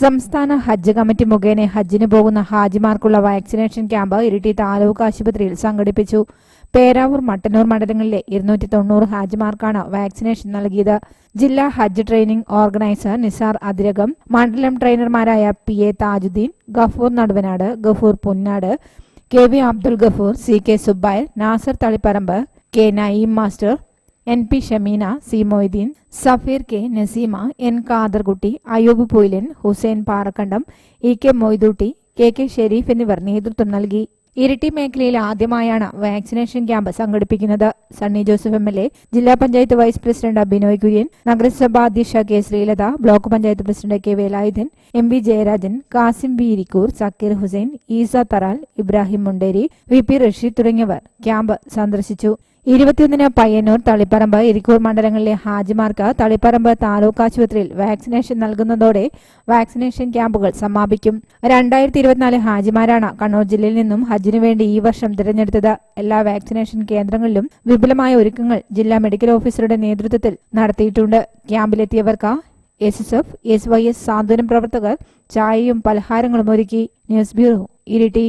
സംസ്ഥാന ഹജ്ജ് കമ്മിറ്റി മുഖേന ഹജ്ജിന് പോകുന്ന ഹാജിമാർക്കുള്ള വാക്സിനേഷൻ ക്യാമ്പ് ഇരിട്ടി താലൂക്ക് ആശുപത്രിയിൽ സംഘടിപ്പിച്ചു. പേരാവൂർ മട്ടന്നൂർ മണ്ഡലങ്ങളിലെ ഇരുന്നൂറ്റി തൊണ്ണൂറ് ഹാജിമാർക്കാണ് വാക്സിനേഷൻ നൽകിയത്. ജില്ലാ ഹജ്ജ് ട്രെയിനിംഗ് ഓർഗനൈസർ നിസാർ അതിരകം മണ്ഡലം ട്രെയിനർമാരായ P A Thajuddeen Gafoor Naduvanad Gafoor Punnad K V Abdul Gafoor C K Subair Nasar Taliparamba K Nayeem master N P Shameena C Moideen Safeer K Naseema N Kaderkutty Ayoob Poyilan Hussain Parakkandam E K Moidootty K K Shareef എന്നിവർ നേതൃത്വം നൽകി. ഇരിട്ടി മേഖലയിൽ ആദ്യമായാണ് vaccination camp സംഘടിപ്പിക്കുന്നത്. Sunny Joseph M L A ജില്ലാ panchayat vice president Abhinoy Kurian നഗരസഭാ അധ്യക്ഷ K Sreelatha block panchayat president K Velayudhan M V Jayarajan Kasim B Irikkur Zakir Hussain Isa Tharal Ibrahim Munderi V P Rasheed തുടങ്ങിയവർ camp സന്ദർശിച്ചു. ഇരുപത്തിയൊന്നിന് പയ്യന്നൂർ തളിപ്പറമ്പ് ഇരിക്കൂർ മണ്ഡലങ്ങളിലെ ഹാജിമാർക്ക് തളിപ്പറമ്പ് താലൂക്ക് ആശുപത്രിയിൽ vaccination നൽകുന്നതോടെ vaccination ക്യാമ്പുകൾ സമാപിക്കും. രണ്ടായിരത്തി ഇരുപത്തിനാല് ഹാജിമാരാണ് കണ്ണൂർ ജില്ലയിൽ നിന്നും ഹജ്ജിനു വേണ്ടി ഈ വർഷം തിരഞ്ഞെടുത്തത്. എല്ലാ വാക്സിനേഷൻ കേന്ദ്രങ്ങളിലും വിപുലമായ ഒരുക്കങ്ങൾ ജില്ലാ മെഡിക്കൽ ഓഫീസറുടെ നേതൃത്വത്തിൽ നടത്തിയിട്ടുണ്ട്. ക്യാമ്പിലെത്തിയവർക്ക് S S F S Y S Santhwanam പ്രവർത്തകർ ചായയും പലഹാരങ്ങളും ഒരുക്കി. News bureau Iritty.